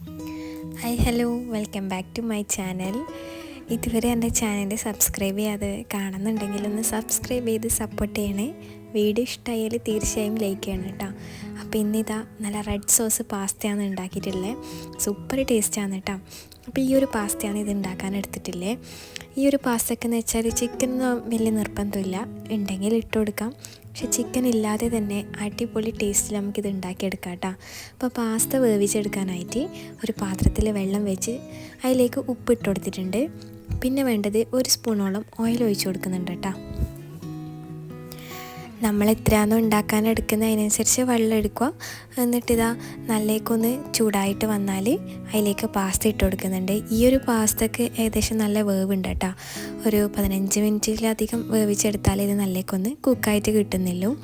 Hi hello. Welcome back to my channel. ഇതുവരെ എന്റെ channel subscribe ചെയ്യാതെ കാണുന്നുണ്ടെങ്കിൽ ഒന്ന് സബ്സ്ക്രൈബ് ചെയ്ത് സപ്പോർട്ട് ചെയ്യണേ. വീഡിയോ ഇഷ്ടമായാൽ തീർച്ചയായും ലൈക്ക് ചെയ്യണം കേട്ടോ. അപ്പോൾ ഇന്നിതാ നല്ല റെഡ് സോസ് പാസ്തയാണ് ഉണ്ടാക്കിയിട്ടുള്ളത്. സൂപ്പർ ടേസ്റ്റാണ് കേട്ടോ. അപ്പോൾ ഈ ഒരു പാസ്തയാണ് ഇത് ഉണ്ടാക്കാൻ എടുത്തിട്ടില്ലേ. ഈ ഒരു പാസ്തയ്ക്ക് എന്ന് വെച്ചാൽ ചിക്കൻ വലിയ നിർബന്ധമില്ല. ഉണ്ടെങ്കിൽ ഇട്ട് കൊടുക്കാം. പക്ഷെ ചിക്കൻ ഇല്ലാതെ തന്നെ അടിപൊളി ടേസ്റ്റിൽ നമുക്കിത് ഉണ്ടാക്കിയെടുക്കാം കേട്ടോ. അപ്പോൾ പാസ്ത വേവിച്ചെടുക്കാനായിട്ട് ഒരു പാത്രത്തിൽ വെള്ളം വെച്ച് അതിലേക്ക് ഉപ്പ് ഇട്ട് കൊടുത്തിട്ടുണ്ട്. പിന്നെ വേണ്ടത് ഒരു സ്പൂണോളം ഓയിൽ ഒഴിച്ച് കൊടുക്കുന്നുണ്ട് കേട്ടോ. നമ്മൾ എത്രയാണോ ഉണ്ടാക്കാൻ എടുക്കുന്നത് അതിനനുസരിച്ച് വെള്ളം എടുക്കുക. എന്നിട്ടിതാ നല്ലേക്കൊന്ന് ചൂടായിട്ട് വന്നാൽ അതിലേക്ക് പാസ്ത ഇട്ട് കൊടുക്കുന്നുണ്ട്. ഈ ഒരു പാസ്തക്ക് ഏകദേശം നല്ല വേവുണ്ട് കേട്ടോ. ഒരു പതിനഞ്ച് മിനിറ്റിലധികം വേവിച്ചെടുത്താൽ ഇത് നല്ലേക്കൊന്ന് കുക്കായിട്ട് കിട്ടുന്നില്ലു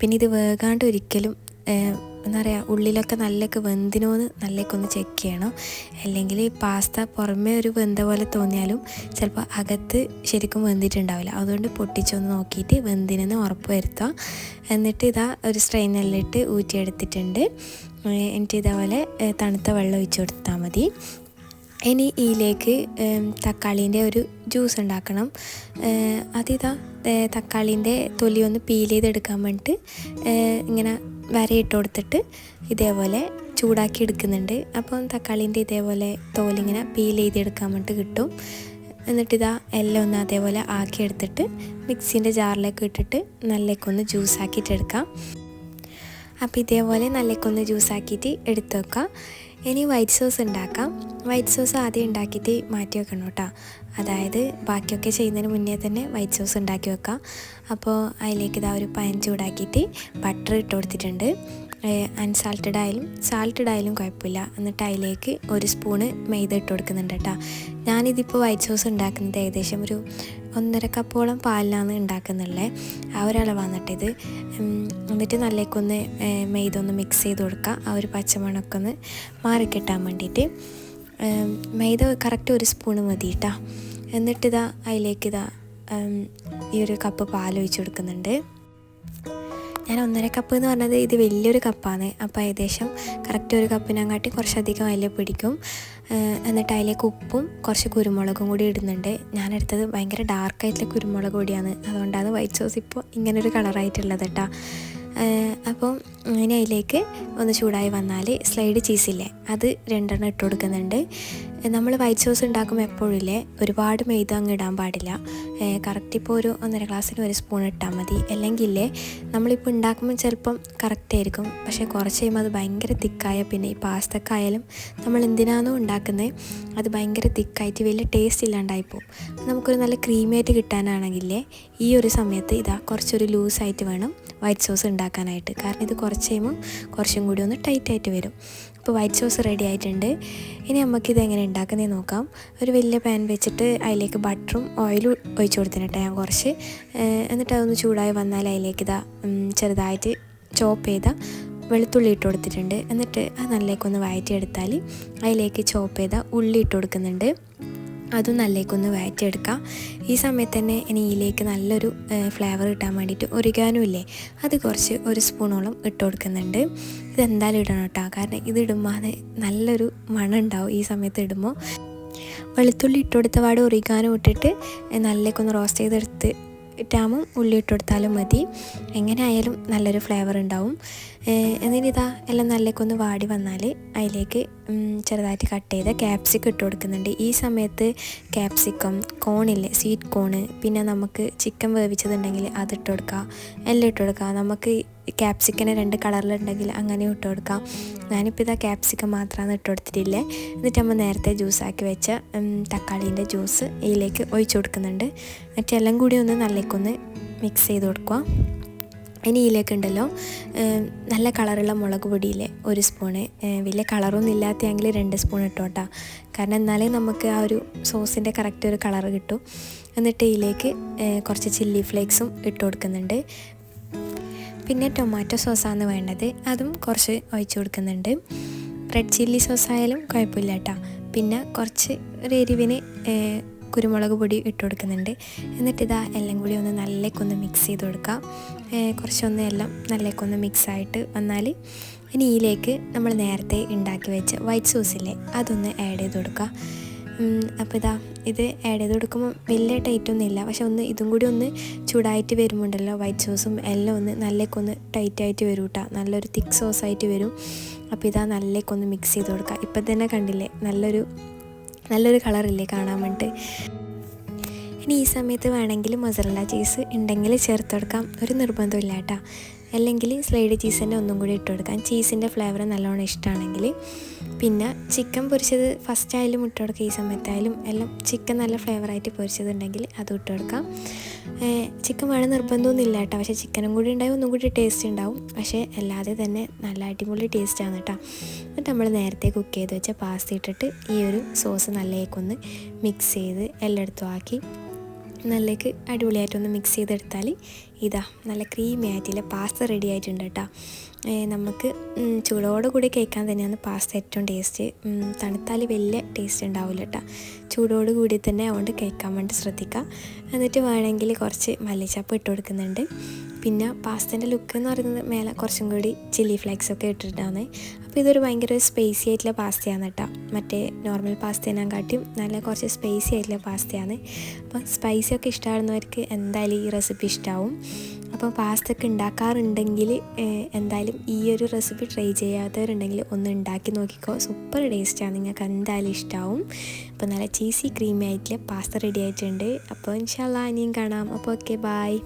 പിന്നെ ഇത് വേകാണ്ട് ഒരിക്കലും എന്താ പറയുക ഉള്ളിലൊക്കെ നല്ലൊക്കെ വെന്തിനോന്ന് ഒന്ന് ചെക്ക് ചെയ്യണം. അല്ലെങ്കിൽ ഈ പാസ്ത പുറമേ ഒരു വെന്ത പോലെ തോന്നിയാലും ചിലപ്പോൾ അകത്ത് ശരിക്കും വെന്തിട്ടുണ്ടാവില്ല. അതുകൊണ്ട് പൊട്ടിച്ചൊന്ന് നോക്കിയിട്ട് വെന്തിനെന്ന് ഉറപ്പ് വരുത്തുക എന്നിട്ട് ഇതാ ഒരു സ്ട്രെയിനറിലിട്ട് ഊറ്റിയെടുത്തിട്ടുണ്ട്. എന്നിട്ട് ഇതേപോലെ തണുത്ത വെള്ളം ഒഴിച്ചു കൊടുത്താൽ മതി. ഇനി ഇതിലേക്ക് തക്കാളീന്റെ ഒരു ജ്യൂസ് ഉണ്ടാക്കണം. അതിതാ തക്കാളീന്റെ തൊലി ഒന്ന് പീൽ ചെയ്തെടുക്കാൻ വേണ്ടിയിട്ട് ഇങ്ങനെ വരയിട്ട് കൊടുത്തിട്ട് ഇതേപോലെ ചൂടാക്കി എടുക്കുന്നുണ്ട്. അപ്പം തക്കാളിന്റെ ഇതേപോലെ തോലിങ്ങനെ പീൽ ചെയ്തെടുക്കാൻ വേണ്ടിയിട്ട് കിട്ടും. എന്നിട്ടിതാ എല്ലാം ഒന്ന് അതേപോലെ ആക്കി എടുത്തിട്ട് മിക്സീന്റെ ജാറിലേക്ക് ഇട്ടിട്ട് നല്ലേക്കൊന്ന് ജ്യൂസ് എടുക്കാം. അപ്പോൾ ഇതേപോലെ നല്ലേക്കൊന്ന് ജ്യൂസാക്കിയിട്ട് എടുത്ത് വെക്കാം. ഇനി വൈറ്റ് സോസ് ഉണ്ടാക്കാം. വൈറ്റ് സോസ് ആദ്യം ഉണ്ടാക്കിയിട്ട് മാറ്റി വെക്കണം കേട്ടോ. അതായത് ബാക്കിയൊക്കെ ചെയ്യുന്നതിന് മുന്നേ തന്നെ വൈറ്റ് സോസ് ഉണ്ടാക്കി വെക്കാം. അപ്പോൾ അതിലേക്ക് ഇതാ ഒരു പയൻ ചൂടാക്കിയിട്ട് ബട്ടർ ഇട്ട് കൊടുത്തിട്ടുണ്ട്. അൺസാൾട്ടഡ് ആയാലും സാൾട്ടഡ് ആയാലും കുഴപ്പമില്ല. എന്നിട്ട് അതിലേക്ക് ഒരു സ്പൂണ് മൈദ ഇട്ട് കൊടുക്കുന്നുണ്ട് കേട്ടോ. ഞാനിതിപ്പോൾ വൈറ്റ് സോസ് ഉണ്ടാക്കുന്നത് ഏകദേശം ഒരു ഒന്നര കപ്പോളം പാലിലാണ് ഉണ്ടാക്കുന്നുള്ളത് ആ ഒരളവാണ് കേട്ടത് എന്നിട്ട് നല്ലേക്കൊന്ന് മെയ്ത ഒന്ന് മിക്സ് ചെയ്ത് കൊടുക്കുക ആ ഒരു പച്ചമണമൊക്കെ ഒന്ന് മാറിക്കിട്ടാൻ വേണ്ടിയിട്ട് മൈദ കറക്റ്റ് ഒരു സ്പൂണ് മതി കേട്ടോ എന്നിട്ടിതാ അതിലേക്ക് ഇതാ ഈ ഒരു കപ്പ് പാൽ ഒഴിച്ച് കൊടുക്കുന്നുണ്ട്. ഞാൻ ഒന്നര കപ്പ് എന്ന് പറഞ്ഞത് ഇത് വലിയൊരു കപ്പാണ് അപ്പോൾ ഏകദേശം കറക്റ്റ് ഒരു കപ്പിനങ്ങാട്ടി കുറച്ചധികം അതിൽ പിടിക്കും. എന്നിട്ട് അതിലേക്ക് ഉപ്പും കുറച്ച് കുരുമുളകും കൂടി ഇടുന്നുണ്ട്. ഞാനെടുത്തത് ഭയങ്കര ഡാർക്കായിട്ടുള്ള കുരുമുളക് പൊടിയാണ്. അതുകൊണ്ടാണ് വൈറ്റ് സോസ് ഇപ്പോൾ ഇങ്ങനൊരു കളറായിട്ടുള്ളത് കേട്ടോ അപ്പം ഇനി അതിലേക്ക് ഒന്ന് ചൂടായി വന്നാൽ സ്ലൈഡ് ചീസില്ലേ അത് രണ്ടെണ്ണം ഇട്ട് കൊടുക്കുന്നുണ്ട്. നമ്മൾ വൈറ്റ് സോസ് ഉണ്ടാക്കുമ്പോൾ എപ്പോഴില്ലേ ഒരുപാട് മെയ്ത അങ്ങ് ഇടാൻ പാടില്ല. കറക്റ്റ് ഇപ്പോൾ ഒരു ഒന്നര ഗ്ലാസ്സിന് ഒരു സ്പൂൺ ഇട്ടാൽ മതി. അല്ലെങ്കിൽ നമ്മളിപ്പോൾ ഉണ്ടാക്കുമ്പോൾ ചിലപ്പം കറക്റ്റ് ആയിരിക്കും. പക്ഷേ കുറച്ച് കഴിയുമ്പോൾ അത് ഭയങ്കര തിക്കായ പിന്നെ ഈ പാസ്തക്കായാലും നമ്മൾ എന്തിനാണോ ഉണ്ടാക്കുന്നത് അത് ഭയങ്കര തിക്കായിട്ട് വലിയ ടേസ്റ്റ് ഇല്ലാണ്ടായിപ്പോവും നമുക്കൊരു നല്ല ക്രീമിയായിട്ട് കിട്ടാനാണെങ്കിലേ ഈ ഒരു സമയത്ത് ഇതാ കുറച്ചൊരു ലൂസായിട്ട് വേണം. വൈറ്റ് സോസ് ഉണ്ടാക്കാനായിട്ട്. കാരണം ഇത് കുറച്ച് കഴിയുമ്പോൾ കുറച്ചും കൂടി ഒന്ന് ടൈറ്റായിട്ട് വരും. അപ്പോൾ വൈറ്റ് സോസ് റെഡി ആയിട്ടുണ്ട്. ഇനി നമുക്കിത് എങ്ങനെ ഉണ്ടാക്കുന്നത് നോക്കാം. ഒരു വലിയ പാൻ വെച്ചിട്ട് അതിലേക്ക് ബട്ടറും ഓയിലും ഒഴിച്ചു കൊടുത്തിട്ട് ഞാൻ കുറച്ച്. എന്നിട്ട് അതൊന്ന് ചൂടായി വന്നാൽ അതിലേക്ക് ഇതാ ചെറുതായിട്ട് ചോപ്പ് ചെയ്ത വെളുത്തുള്ളി ഇട്ട് കൊടുത്തിട്ടുണ്ട്. എന്നിട്ട് അത് നല്ലേക്കൊന്ന് വഴറ്റിയെടുത്താൽ അതിലേക്ക് ചോപ്പ് ചെയ്ത ഉള്ളി ഇട്ട് കൊടുക്കുന്നുണ്ട്. അതും നല്ലേക്കൊന്ന് വഴറ്റിയെടുക്കാം. ഈ സമയത്ത് തന്നെ ഇനി ഇതിലേക്ക് നല്ലൊരു ഫ്ലേവർ കിട്ടാൻ വേണ്ടിയിട്ട് ഒരിക്കാനും ഇല്ലേ അത് കുറച്ച് ഒരു സ്പൂണോളം ഇട്ട് കൊടുക്കുന്നുണ്ട്. ഇതെന്തായാലും ഇടണം കേട്ടോ. കാരണം ഇത് അത് നല്ലൊരു മണം ഉണ്ടാവും ഈ സമയത്ത് ഇടുമ്പോൾ വെളുത്തുള്ളി ഇട്ട് കൊടുത്ത പാട് ഒറിക്കാനും ഇട്ടിട്ട് നല്ലേക്കൊന്ന് റോസ്റ്റ് ചെയ്തെടുത്ത് ഇട്ടാകുമ്പം ഉള്ളി ഇട്ട് കൊടുത്താലും മതി. എങ്ങനെ ആയാലും നല്ലൊരു ഫ്ലേവർ ഉണ്ടാവും. എന്നിട്ടിതാ എല്ലാം നല്ലേക്കൊന്ന് വാടി വന്നാൽ അതിലേക്ക് ചെറുതായിട്ട് കട്ട് ചെയ്ത ക്യാപ്സിക്കം ഇട്ട് കൊടുക്കുന്നുണ്ട്. ഈ സമയത്ത് ക്യാപ്സിക്കം കോണില്ലേ സ്വീറ്റ് കോണ് പിന്നെ നമുക്ക് ചിക്കൻ വേവിച്ചതുണ്ടെങ്കിൽ അതിട്ട് കൊടുക്കുക എല്ലാം ഇട്ട് കൊടുക്കുക നമുക്ക് ക്യാപ്സിക്കനെ രണ്ട് കളറിലുണ്ടെങ്കിൽ അങ്ങനെ ഇട്ട് കൊടുക്കാം. ഞാനിപ്പോൾ ഇതാ ക്യാപ്സിക്കം മാത്രമാണ് ഇട്ട് കൊടുത്തിട്ടില്ലേ. എന്നിട്ട് നമ്മൾ നേരത്തെ ജ്യൂസാക്കി വെച്ച തക്കാളീന്റെ ജ്യൂസ് ഇതിലേക്ക് ഒഴിച്ചു കൊടുക്കുന്നുണ്ട്. എല്ലാം കൂടി ഒന്ന് നല്ലേക്കൊന്ന് മിക്സ് ചെയ്ത് കൊടുക്കുക. ഇനി ഇതിലേക്ക് ഉണ്ടല്ലോ നല്ല കളറുള്ള മുളക് പൊടിയില്ലേ ഒരു സ്പൂണ് വലിയ കളറൊന്നും ഇല്ലാത്തതെങ്കിൽ രണ്ട് സ്പൂൺ ഇട്ടോട്ടാ കാരണം എന്നാലേ നമുക്ക് ആ ഒരു സോസിന്റെ കറക്റ്റ് ഒരു കളർ കിട്ടും. എന്നിട്ട് ഇതിലേക്ക് കുറച്ച് ചില്ലി ഫ്ലേക്സും ഇട്ട് കൊടുക്കുന്നുണ്ട്. പിന്നെ ടൊമാറ്റോ സോസാണ് വേണ്ടത്. അതും കുറച്ച് ഒഴിച്ചു കൊടുക്കുന്നുണ്ട്. റെഡ് ചില്ലി സോസ് ആയാലും കുഴപ്പമില്ല കേട്ടോ. പിന്നെ കുറച്ച് ഒരു എരിവിന് കുരുമുളക് പൊടി ഇട്ട് കൊടുക്കുന്നുണ്ട്. എന്നിട്ട് ഇതാ എല്ലാം കൂടി ഒന്ന് നല്ലേക്കൊന്ന് മിക്സ് ചെയ്ത് കൊടുക്കാം. കുറച്ചൊന്ന് എല്ലാം നല്ലേക്കൊന്ന് മിക്സ് ആയിട്ട് വന്നാൽ ഇനി ഇതിലേക്ക് നമ്മൾ നേരത്തെ ഉണ്ടാക്കി വെച്ച വൈറ്റ് സോസില്ലേ അതൊന്ന് ആഡ് ചെയ്ത് കൊടുക്കുക അപ്പോൾ ഇതാ ഇത് ആഡ് ചെയ്ത് കൊടുക്കുമ്പോൾ വലിയ ടൈറ്റൊന്നും ഇല്ല പക്ഷെ ഒന്ന് ഇതും കൂടി ഒന്ന് ചൂടായിട്ട് വരുമ്പോണ്ടല്ലോ വൈറ്റ് സോസും എല്ലാം ഒന്ന് നല്ലേക്കൊന്ന് ടൈറ്റായിട്ട് വരും കേട്ടോ നല്ലൊരു തിക്ക് സോസായിട്ട് വരും. അപ്പോൾ ഇതാ നല്ലേക്കൊന്ന് മിക്സ് ചെയ്ത് കൊടുക്കുക ഇപ്പം തന്നെ കണ്ടില്ലേ നല്ലൊരു നല്ലൊരു കളറില്ലേ കാണാൻ വേണ്ടിയിട്ട് ഇനി ഈ സമയത്ത് വേണമെങ്കിൽ മൊസറല്ല ചീസ് ഉണ്ടെങ്കിൽ ചേർത്ത് കൊടുക്കാം. ഒരു നിർബന്ധമില്ല കേട്ടോ അല്ലെങ്കിൽ സ്ലൈഡ് ചീസ് തന്നെ ഒന്നും കൂടി ഇട്ട് കൊടുക്കാം. ചീസിന്റെ ഫ്ലേവർ നല്ലോണം ഇഷ്ടമാണെങ്കിൽ പിന്നെ ചിക്കൻ പൊരിച്ചത് ഫസ്റ്റ് ആയാലും ഇട്ട് കൊടുക്കുക ഈ സമയത്തായാലും എല്ലാം ചിക്കൻ നല്ല ഫ്ലേവറായിട്ട് പൊരിച്ചതുണ്ടെങ്കിൽ അതും ഇട്ട് കൊടുക്കാം. ചിക്കൻ വേണം നിർബന്ധമൊന്നുമില്ല കേട്ടോ. പക്ഷേ ചിക്കനും കൂടി ഉണ്ടാവും ഒന്നും കൂടി ടേസ്റ്റ് ഉണ്ടാവും. പക്ഷേ അല്ലാതെ തന്നെ നല്ല അടിപൊളി ടേസ്റ്റാണ് കേട്ടോ. എന്നിട്ട് നമ്മൾ നേരത്തെ കുക്ക് ചെയ്ത് വെച്ച പാസ്ത ഇട്ടിട്ട് ഈ ഒരു സോസ് നല്ലേക്കൊന്ന് മിക്സ് ചെയ്ത് എല്ലായിടത്തും ആക്കി നല്ലേക്ക് അടിപൊളിയായിട്ടൊന്ന് മിക്സ് ചെയ്തെടുത്താൽ ഇതാ നല്ല ക്രീമി ആയിട്ടില്ല പാസ്ത റെഡി ആയിട്ടുണ്ട് കേട്ടോ നമുക്ക് ചൂടോട് കൂടി കഴിക്കാൻ തന്നെയാണ് പാസ്ത ഏറ്റവും ടേസ്റ്റ് തണുത്താൽ വലിയ ടേസ്റ്റ് ഉണ്ടാവില്ല കേട്ടോ ചൂടോട് കൂടി തന്നെ അതുകൊണ്ട് കഴിക്കാൻ വേണ്ടി ശ്രദ്ധിക്കുക എന്നിട്ട് വേണമെങ്കിൽ കുറച്ച് മല്ലിച്ചപ്പ് ഇട്ട് കൊടുക്കുന്നുണ്ട്. പിന്നെ പാസ്തേന്റെ ലുക്ക് എന്ന് പറയുന്നത് മേലെ കുറച്ചും കൂടി ചില്ലി ഫ്ലേക്സ് ഒക്കെ ഇട്ടിട്ടാണ്. അപ്പോൾ ഇതൊരു ഭയങ്കര സ്പേസി ആയിട്ടുള്ള പാസ്തയാണ് കേട്ടോ. മറ്റേ നോർമൽ പാസ്തേനെ കാട്ടിയും നല്ല കുറച്ച് സ്പൈസി ആയിട്ടുള്ള പാസ്തയാണ്. അപ്പോൾ സ്പൈസി ഒക്കെ ഇഷ്ടമാകുന്നവർക്ക് എന്തായാലും ഈ റെസിപ്പി ഇഷ്ടമാവും അപ്പോൾ പാസ്ത ഒക്കെ ഉണ്ടാക്കാറുണ്ടെങ്കിൽ എന്തായാലും ഈ ഒരു റെസിപ്പി ട്രൈ ചെയ്യാത്തവരുണ്ടെങ്കിൽ ഒന്ന് ഉണ്ടാക്കി നോക്കിക്കോ. സൂപ്പർ ടേസ്റ്റാണ് നിങ്ങൾക്ക് എന്തായാലും ഇഷ്ടമാവും അപ്പോൾ നല്ല ചീസി ക്രീമി ആയിട്ടുള്ള പാസ്ത റെഡി ആയിട്ടുണ്ട്. അപ്പോൾ ഇൻഷാല്ല ഇനിയും കാണാം. അപ്പോൾ ഓക്കെ ബായ്